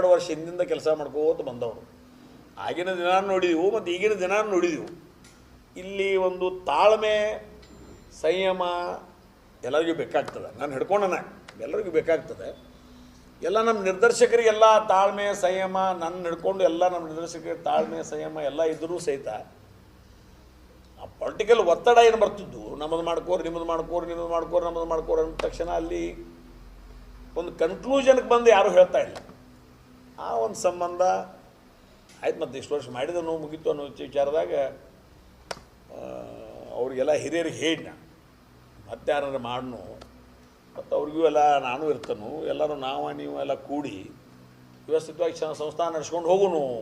ನಲವತ್ತೆರಡು ವರ್ಷ ಹಿಂದಿಂದ ಕೆಲಸ ಮಾಡ್ಕೋತ ಬಂದವರು ಆಗಿನ ದಿನ ನೋಡಿದೆವು ಮತ್ತು ಈಗಿನ ದಿನ ನೋಡಿದೆವು. ಇಲ್ಲಿ ಒಂದು ತಾಳ್ಮೆ, ಸಂಯಮ ಎಲ್ಲರಿಗೂ ಬೇಕಾಗ್ತದೆ. ನಾನು ಹಿಡ್ಕೊಂಡನ, ಎಲ್ಲರಿಗೂ ಬೇಕಾಗ್ತದೆ. ಎಲ್ಲ ನಮ್ಮ ನಿರ್ದರ್ಶಕರಿಗೆಲ್ಲ ತಾಳ್ಮೆ, ಸಂಯಮ ನನ್ನ ಹಿಡ್ಕೊಂಡು ಎಲ್ಲ ನಮ್ಮ ನಿರ್ದೇಶಕರಿಗೆ ತಾಳ್ಮೆ, ಸಂಯಮ ಎಲ್ಲ ಇದ್ದರೂ ಸಹಿತ ಆ ಪೊಲಿಟಿಕಲ್ ಒತ್ತಡ ಏನು ಬರ್ತಿದ್ದು ನಮ್ಮದು ಮಾಡ್ಕೋರು, ನಿಮ್ಮದು ಮಾಡ್ಕೋರು ನಿಮ್ಮದು ಮಾಡ್ಕೋರು, ನಮ್ಮದು ಮಾಡ್ಕೋರು ಅಂದ ತಕ್ಷಣ ಅಲ್ಲಿ ಒಂದು ಕನ್ಕ್ಲೂಷನ್ಗೆ ಬಂದು ಯಾರೂ ಹೇಳ್ತಾ ಇಲ್ಲ. ಆ ಒಂದು ಸಂಬಂಧ ಆಯ್ತು ಮತ್ತು ಇಷ್ಟು ವರ್ಷ ಮಾಡಿದನು ಮುಗೀತು ಅನ್ನೋ ವಿಚಾರದಾಗ ಅವರಿಗೆಲ್ಲ ಹಿರಿಯರಿಗೆ ಹೇಳಿನ ಮತ್ತೆ ಯಾರು ಮಾಡ್ನು, ಮತ್ತು ಅವ್ರಿಗೂ ಎಲ್ಲ ನಾನು ಇರ್ತನು, ಎಲ್ಲರೂ ನಾವು ನೀವು ಎಲ್ಲ ಕೂಡಿ ವ್ಯವಸ್ಥಿತವಾಗಿ ಸ- ಸಂಸ್ಥಾ ನಡೆಸ್ಕೊಂಡು ಹೋಗುನು.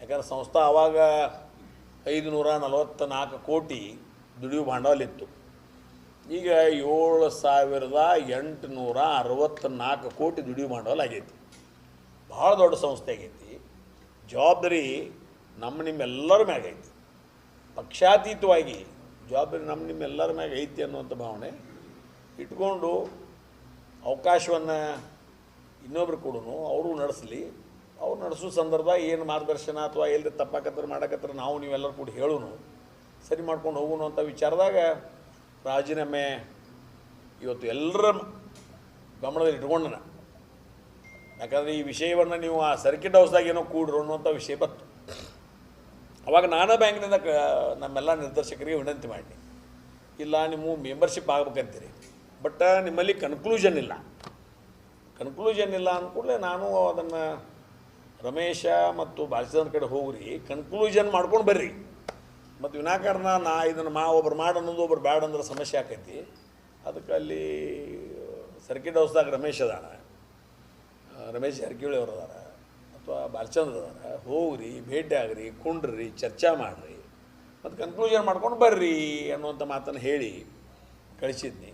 ಯಾಕಂದ್ರೆ ಸಂಸ್ಥಾ ಆವಾಗ ಐದು ನೂರ ನಲವತ್ತ ನಾಲ್ಕು ಕೋಟಿ ದುಡಿಯು ಬಂಡವಾಳ ಇತ್ತು ಈಗ ಏಳು ಸಾವಿರದ ಎಂಟುನೂರ ಅರವತ್ತ್ನಾಲ್ಕು ಕೋಟಿ ದುಡಿಯು ಬಂಡವಾಳ ಆಗೈತಿ. ಭಾಳ ದೊಡ್ಡ ಸಂಸ್ಥೆ ಆಗೈತಿ. ಜವಾಬ್ದಾರಿ ನಮ್ಮ ನಿಮ್ಮೆಲ್ಲರ ಮ್ಯಾಗ ಐತಿ. ಪಕ್ಷಾತೀತವಾಗಿ ಜವಾಬ್ದಾರಿ ನಮ್ಮ ನಿಮ್ಮೆಲ್ಲರ ಮ್ಯಾಗ ಐತಿ ಅನ್ನುವಂಥ ಭಾವನೆ ಇಟ್ಕೊಂಡು ಅವಕಾಶವನ್ನು ಇನ್ನೊಬ್ರು ಕೊಡೋನು ಅವರು ನಡೆಸಲಿ. ಅವ್ರು ನಡೆಸೋ ಸಂದರ್ಭ ಏನು ಮಾರ್ಗದರ್ಶನ ಅಥವಾ ಎಲ್ಲಿ ತಪ್ಪಾಕತ್ರ ಮಾಡಕತ್ರ ನಾವು ನೀವೆಲ್ಲರೂ ಕೂಡ ಹೇಳೋನು, ಸರಿ ಮಾಡ್ಕೊಂಡು ಹೋಗೋಣ ಅಂತ ವಿಚಾರದಾಗ ರಾಜೀನಾಮೆ ಇವತ್ತು ಎಲ್ಲರ ಗಮನದಲ್ಲಿ ಇಟ್ಕೊಂಡನ. ಯಾಕಂದರೆ ಈ ವಿಷಯವನ್ನು ನೀವು ಆ ಸರ್ಕಿಟ್ ಹೌಸ್ದಾಗ ಏನೋ ಕೂಡ್ರು ಅನ್ನುವಂಥ ವಿಷಯ ಬಂತು. ಅವಾಗ ನಾನಾ ಬ್ಯಾಂಕ್ನಿಂದ ಕ, ನಮ್ಮೆಲ್ಲ ನಿರ್ದೇಶಕರಿಗೆ ವಿನಂತಿ ಮಾಡಿ ಇಲ್ಲ ನಿಮ್ಮ ಮೆಂಬರ್ಶಿಪ್ ಆಗ್ಬೇಕಂತೀರಿ. ಬಟ್ ನಿಮ್ಮಲ್ಲಿ ಕನ್ಕ್ಲೂಷನ್ ಇಲ್ಲ. ಕನ್ಕ್ಲೂಷನ್ ಇಲ್ಲ ಅಂದ್ಕೂಡಲೇ ನಾನು ಅದನ್ನು ರಮೇಶ ಮತ್ತು ಬಾಲಚಂದ್ರ ಕಡೆ ಹೋಗ್ರಿ, ಕನ್ಕ್ಲೂಷನ್ ಮಾಡ್ಕೊಂಡು ಬರ್ರಿ. ಮತ್ತು ವಿನಾಕಾರಣ ನಾ ಇದನ್ನು ಮಾ, ಒಬ್ರು ಮಾಡಿ ಅನ್ನೋದು ಒಬ್ರು ಬ್ಯಾಡ ಅಂದ್ರೆ ಸಮಸ್ಯೆ ಆಕೈತಿ. ಅದಕ್ಕೆ ಅಲ್ಲಿ ಸರ್ಕಿಟ್ ಹೌಸ್ದಾಗ ರಮೇಶ್ ಅದಾನ. ರಮೇಶ್ ಜಾರಕಿಹೊಳಿ ಅವರು ಅದಾರ ಅಥವಾ ಬಾಲಚಂದ್ರ ಅದಾರ. ಹೋಗ್ರಿ, ಭೇಟಿ ಆಗ್ರಿ, ಕುಂಡ್ರಿ, ಚರ್ಚಾ ಮಾಡಿರಿ. ಮತ್ತು ಕನ್ಕ್ಲೂಷನ್ ಮಾಡ್ಕೊಂಡು ಬರ್ರಿ ಅನ್ನುವಂಥ ಮಾತನ್ನು ಹೇಳಿ ಕಳಿಸಿದ್ನಿ.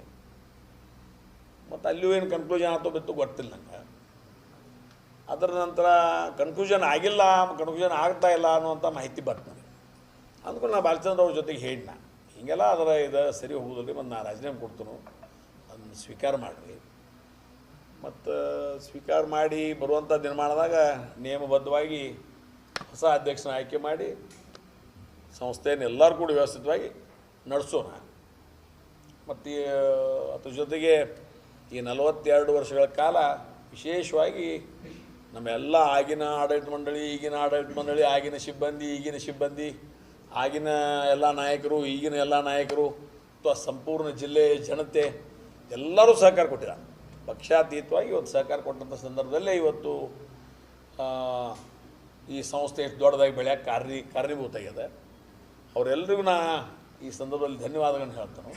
ಮತ್ತು ಅಲ್ಲೂ ಏನು ಕನ್ಕ್ಲೂಷನ್ ಆತೋ ಬಿತ್ತು ಗೊತ್ತಿಲ್ಲ ನಂಗೆ. ಅದರ ನಂತರ ಕನ್ಕ್ಲೂಷನ್ ಆಗಿಲ್ಲ ಕನ್ಕ್ಲೂಷನ್ ಆಗ್ತಾ ಇಲ್ಲ ಅನ್ನುವಂಥ ಮಾಹಿತಿ ಬರ್ತು ನನಗೆ. ಅಂದ್ಕೊಂಡು ನಾನು ಬಾಲಚಂದ್ರ ಅವ್ರ ಜೊತೆಗೆ ಹೇಳಿನ. ಹೀಗೆಲ್ಲ ಅದರ ಇದು ಸರಿ ಹೋಗೋದಿಲ್ಲ ಮತ್ತು ನಾನು ರಾಜೀನಾಮೆ ಕೊಡ್ತೀನಿ ಅದನ್ನು ಸ್ವೀಕಾರ ಮಾಡಿರಿ. ಮತ್ತು ಸ್ವೀಕಾರ ಮಾಡಿ ಬರುವಂಥ ನಿರ್ಮಾಣದಾಗ ನಿಯಮಬದ್ಧವಾಗಿ ಹೊಸ ಅಧ್ಯಕ್ಷನ ಆಯ್ಕೆ ಮಾಡಿ ಸಂಸ್ಥೆಯನ್ನು ಎಲ್ಲರೂ ಕೂಡ ವ್ಯವಸ್ಥಿತವಾಗಿ ನಡೆಸೋಣ. ಮತ್ತು ಅದ್ರ ಜೊತೆಗೆ ಈ ನಲವತ್ತೆರಡು ವರ್ಷಗಳ ಕಾಲ ವಿಶೇಷವಾಗಿ ನಮ್ಮೆಲ್ಲ ಆಗಿನ ಆಡಳಿತ ಮಂಡಳಿ, ಈಗಿನ ಆಡಳಿತ ಮಂಡಳಿ, ಆಗಿನ ಸಿಬ್ಬಂದಿ, ಈಗಿನ ಸಿಬ್ಬಂದಿ, ಆಗಿನ ಎಲ್ಲ ನಾಯಕರು, ಈಗಿನ ಎಲ್ಲ ನಾಯಕರು, ಅಥವಾ ಸಂಪೂರ್ಣ ಜಿಲ್ಲೆಯ ಜನತೆ ಎಲ್ಲರೂ ಸಹಕಾರ ಕೊಟ್ಟಿದ್ದಾರೆ. ಪಕ್ಷಾತೀತವಾಗಿ ಇವತ್ತು ಸಹಕಾರ ಕೊಟ್ಟಂಥ ಸಂದರ್ಭದಲ್ಲೇ ಇವತ್ತು ಈ ಸಂಸ್ಥೆ ಎಷ್ಟು ದೊಡ್ಡದಾಗಿ ಬೆಳೆಯ ಕಾರ್ಯ ಕಾರಣೀಭೂತ ಆಗಿದೆ ಅವರೆಲ್ಲರಿಗೂ ನಾ ಈ ಸಂದರ್ಭದಲ್ಲಿ ಧನ್ಯವಾದಗಳನ್ನು ಹೇಳ್ತಾನೆ.